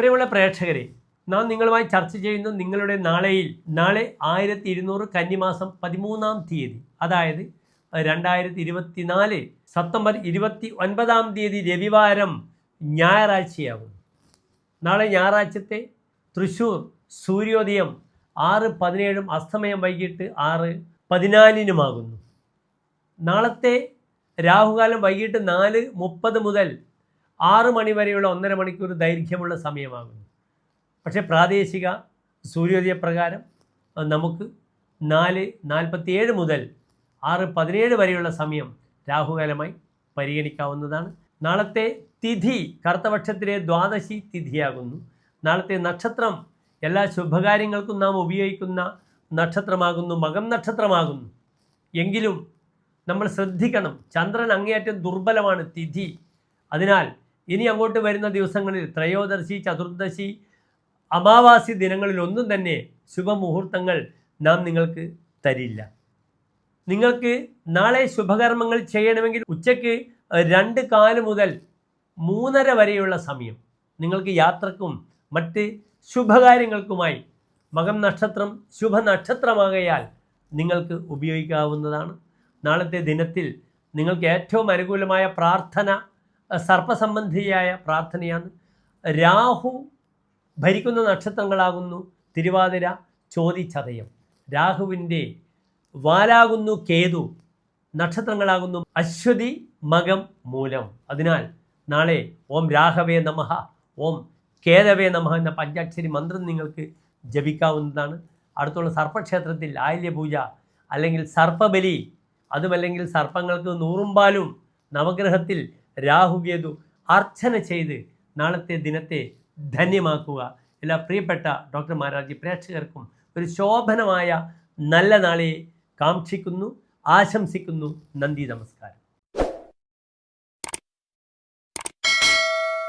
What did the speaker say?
പ്രിയമുള്ള പ്രേക്ഷകരെ നാം നിങ്ങളുമായി ചർച്ച ചെയ്യുന്ന നിങ്ങളുടെ നാളെയിൽ നാളെ ആയിരത്തി ഇരുന്നൂറ് കന്നിമാസം പതിമൂന്നാം തീയതി അതായത് രണ്ടായിരത്തി ഇരുപത്തിനാല് സെപ്റ്റംബർ ഇരുപത്തി ഒൻപതാം തീയതി രവിവാരം ഞായറാഴ്ചയാകും നാളെ ഞായറാഴ്ചത്തെ തൃശ്ശൂർ സൂര്യോദയം ആറ് പതിനേഴും അസ്തമയം വൈകിട്ട് ആറ് പതിനാലിനുമാകുന്നു നാളത്തെ രാഹുകാലം വൈകിട്ട് നാല് മുപ്പത് മുതൽ ആറ് മണി വരെയുള്ള ഒന്നര മണിക്കൂർ ദൈർഘ്യമുള്ള സമയമാകുന്നു. പക്ഷേ പ്രാദേശിക സൂര്യോദയ പ്രകാരം നമുക്ക് നാല് നാൽപ്പത്തിയേഴ് മുതൽ ആറ് പതിനേഴ് വരെയുള്ള സമയം രാഹുകാലമായി പരിഗണിക്കാവുന്നതാണ്. നാളത്തെ തിഥി കറുത്തപക്ഷത്തിലെ ദ്വാദശി തിഥിയാകുന്നു. നാളത്തെ നക്ഷത്രം എല്ലാ ശുഭകാര്യങ്ങൾക്കും നാം ഉപയോഗിക്കുന്ന നക്ഷത്രമാകുന്നു മകം നക്ഷത്രമാകുന്നു. എങ്കിലും നമ്മൾ ശ്രദ്ധിക്കണം ചന്ദ്രൻ അങ്ങേയറ്റം ദുർബലമാണ് തിഥി. അതിനാൽ ഇനി അങ്ങോട്ട് വരുന്ന ദിവസങ്ങളിൽ ത്രയോദശി ചതുർദശി അമാവാസി ദിനങ്ങളിൽ ഒന്നും തന്നെ ശുഭമുഹൂർത്തങ്ങൾ നാം നിങ്ങൾക്ക് തരില്ല. നിങ്ങൾക്ക് നാളെ ശുഭകർമ്മങ്ങൾ ചെയ്യണമെങ്കിൽ ഉച്ചയ്ക്ക് രണ്ട് കാൽ മുതൽ മൂന്നര വരെയുള്ള സമയം നിങ്ങൾക്ക് യാത്രക്കും മറ്റ് ശുഭകാര്യങ്ങൾക്കുമായി മകം നക്ഷത്രം ശുഭനക്ഷത്രമാകയാൽ നിങ്ങൾക്ക് ഉപയോഗിക്കാവുന്നതാണ്. നാളത്തെ ദിനത്തിൽ നിങ്ങൾക്ക് ഏറ്റവും അനുകൂലമായ പ്രാർത്ഥന സർപ്പസംബന്ധിയായ പ്രാർത്ഥനയാണ്. രാഹു ഭരിക്കുന്ന നക്ഷത്രങ്ങളാകുന്നു തിരുവാതിര ചോദിച്ചതയം രാഹുവിന്റെ വാലാകുന്നു കേതു നക്ഷത്രങ്ങളാകുന്നു അശ്വതി മകം മൂലം. അതിനാൽ നാളെ ഓം രാഘവേ നമഃ ഓം കേതവേ നമഃ എന്ന പഞ്ചാക്ഷരി മന്ത്രം നിങ്ങൾക്ക് ജപിക്കാവുന്നതാണ്. അടുത്തുള്ള സർപ്പക്ഷേത്രത്തിൽ ആയില്യപൂജ അല്ലെങ്കിൽ സർപ്പബലി അതുമല്ലെങ്കിൽ സർപ്പങ്ങൾക്ക് നൂറുമ്പാലും നവഗ്രഹത്തിൽ രാഹുകേതു അർച്ചന ചെയ്ത് നാളത്തെ ദിനത്തെ ധന്യമാക്കുക. എല്ലാ പ്രിയപ്പെട്ട ഡോക്ടർ മാരാജി പ്രേക്ഷകർക്കും ഒരു ശോഭനമായ നല്ല നാളെ കാക്ഷിക്കുന്നു ആശംസിക്കുന്നു. നന്ദി നമസ്കാരം.